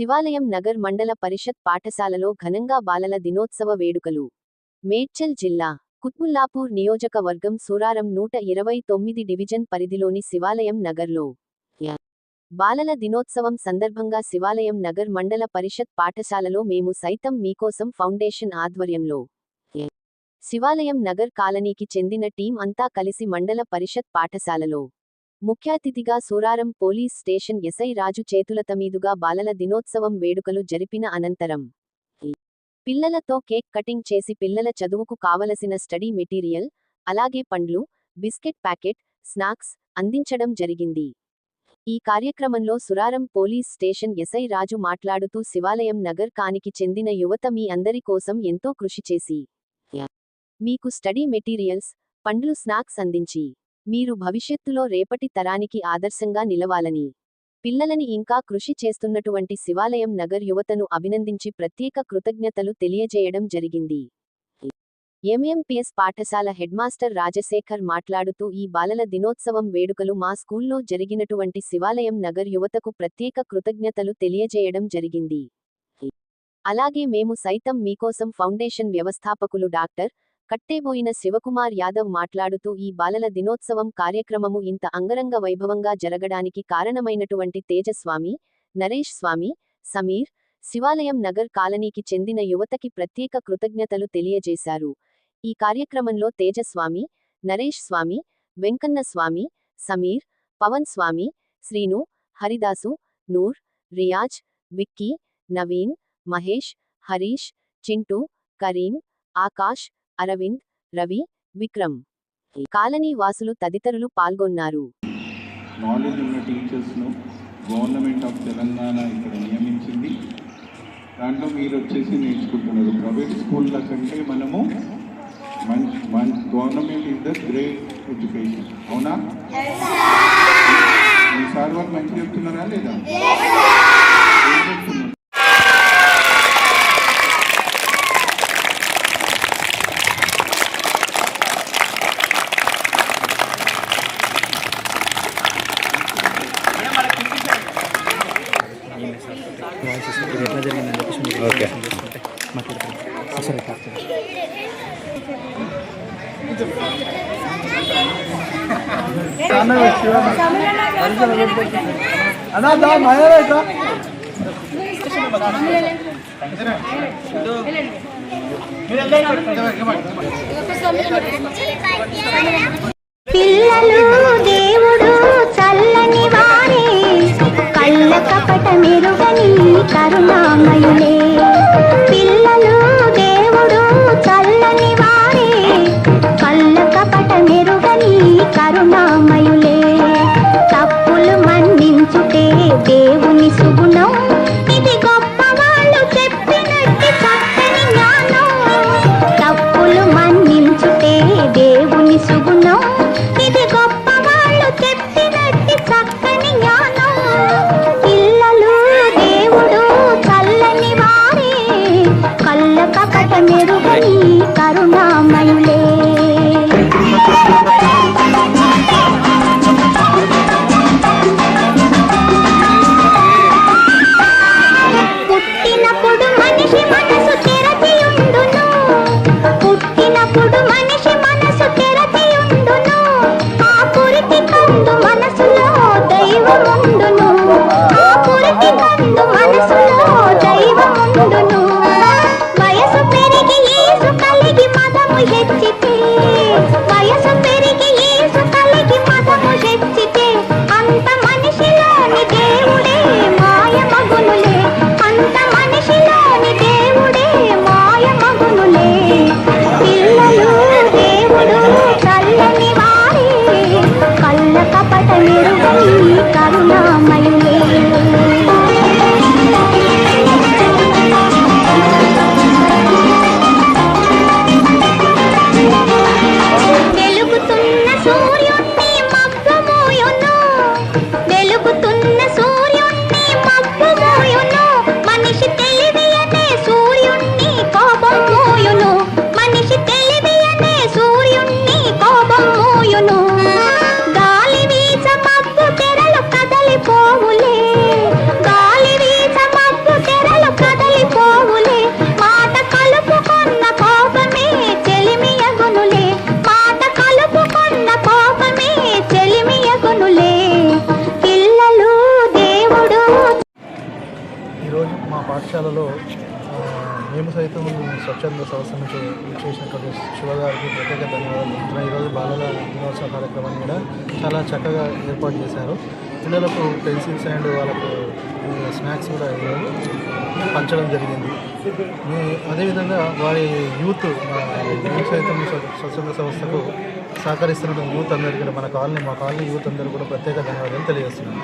శివాలయం నగర్ మండల పరిషత్ పాఠశాలలో ఘనంగా బాలల దినోత్సవ వేడుకలు. మేడ్చల్ జిల్లా కుత్బుల్లాపూర్ నియోజకవర్గం సూరారం నూట ఇరవై తొమ్మిది డివిజన్ పరిధిలోని శివాలయం నగర్లో. బాలల దినోత్సవం సందర్భంగా శివాలయం నగర్ మండల పరిషత్ పాఠశాలలో మేము సైతం మీకోసం ఫౌండేషన్ ఆధ్వర్యంలో. శివాలయం నగర్ కాలనీకి చెందిన టీం అంతా కలిసి మండల పరిషత్ పాఠశాలలో. ముఖ్యాతిథిగా Suraram police station SI Raju చేతులత మీదుగా బాలల దినోత్సవం వేడుకలు జరిపిన అనంతరం పిల్లలతో కేక్ కటింగ్ చేసి పిల్లల చదువుకు కావలసిన స్టడీ మెటీరియల్ అలాగే పండ్లు బిస్కెట్ ప్యాకెట్ స్నాక్స్ అందించడం జరిగింది. ఈ కార్యక్రమంలో Suraram police station SI Raju మాట్లాడుతూ శివాలయం నగర్ కానికి చెందిన యువత మీ అందరి కోసం ఎంతో కృషి చేసి మీకు స్టడీ మెటీరియల్స్ పండ్లు స్నాక్స్ అందించి మీరు భవిష్యత్తులో రేపటి తరానికి ఆదర్శంగా నిలవాలని. పిల్లలని ఇంకా కృషి చేస్తున్నటువంటి శివాలయం నగర్ యువతను అభినందించి ప్రత్యేక కృతజ్ఞతలు తెలియజేయడం జరిగింది. ఎంఎంపిఎస్ పాఠశాల హెడ్మాస్టర్ రాజశేఖర్ మాట్లాడుతూ ఈ బాలల దినోత్సవం వేడుకలు మా స్కూల్లో జరిగినటువంటి శివాలయం నగర్ యువతకు ప్రత్యేక కృతజ్ఞతలు తెలియజేయడం జరిగింది. అలాగే మేము సైతం మీకోసం ఫౌండేషన్ వ్యవస్థాపకులు డాక్టర్ కట్టేబోయిన శివకుమార్ యాదవ్ మాట్లాడుతూ ఈ బాలల దినోత్సవం కార్యక్రమము ఇంత అంగరంగ వైభవంగా జరగడానికి కారణమైనటువంటి తేజస్వామి నరేష్ స్వామి సమీర్ శివాలయం నగర్ కాలనీకి చెందిన యువతకి ప్రత్యేక కృతజ్ఞతలు తెలియజేశారు. ఈ కార్యక్రమంలో తేజస్వామి నరేష్ స్వామి వెంకన్న స్వామి సమీర్ పవన్ స్వామి శ్రీను హరిదాసు నూర్ రియాజ్ విక్కీ నవీన్ మహేష్ హరీష్ చింటూ కరీం ఆకాష్ అరవింద్ రవి విక్రమ్. కాలనీ వాసులు తదితరులు పాల్గొన్నారు. నాలెడ్జ్ ఉన్న టీచర్స్ను గవర్నమెంట్ ఆఫ్ తెలంగాణ ఇక్కడ నియమించింది. దాంట్లో మీరు వచ్చేసి నేర్చుకుంటున్నారు. ప్రైవేట్ స్కూళ్ళ కంటే మనము government is the great education. అవునా? మీ సార్ వాళ్ళు మంచి చెప్తున్నారా లేదా? ఓకే. చేసుకుంటే మాట్లాడుతున్నాం సరే పిల్లలు కపట మెరుగని కరుణామయులే. పిల్లలు దేవుడు చల్లని వారే. కళ్ళ కపట మెరుగని కరుణామయ ಮೇರು चित పాఠశాలలో మేము సైతం స్వచ్ఛంద సంస్థ నుంచి చేసినటువంటి శివగారికి ప్రత్యేక ధన్యవాదాలు. చెప్తున్నాను ఈరోజు బాలల దినోత్సవ కార్యక్రమాన్ని కూడా చాలా చక్కగా ఏర్పాటు చేశారు. పిల్లలకు పెన్సిల్స్ అండ్ వాళ్ళకు స్నాక్స్ కూడా పంచడం జరిగింది. అదేవిధంగా వారి యూత్ మేము సైతం స్వచ్ఛంద సంస్థకు సహకరిస్తున్న యూత్ అందరికీ కూడా మన కాలనీ మా కాలనీ యూత్ అందరూ కూడా ప్రత్యేక ధన్యవాదాలు తెలియజేస్తున్నాను.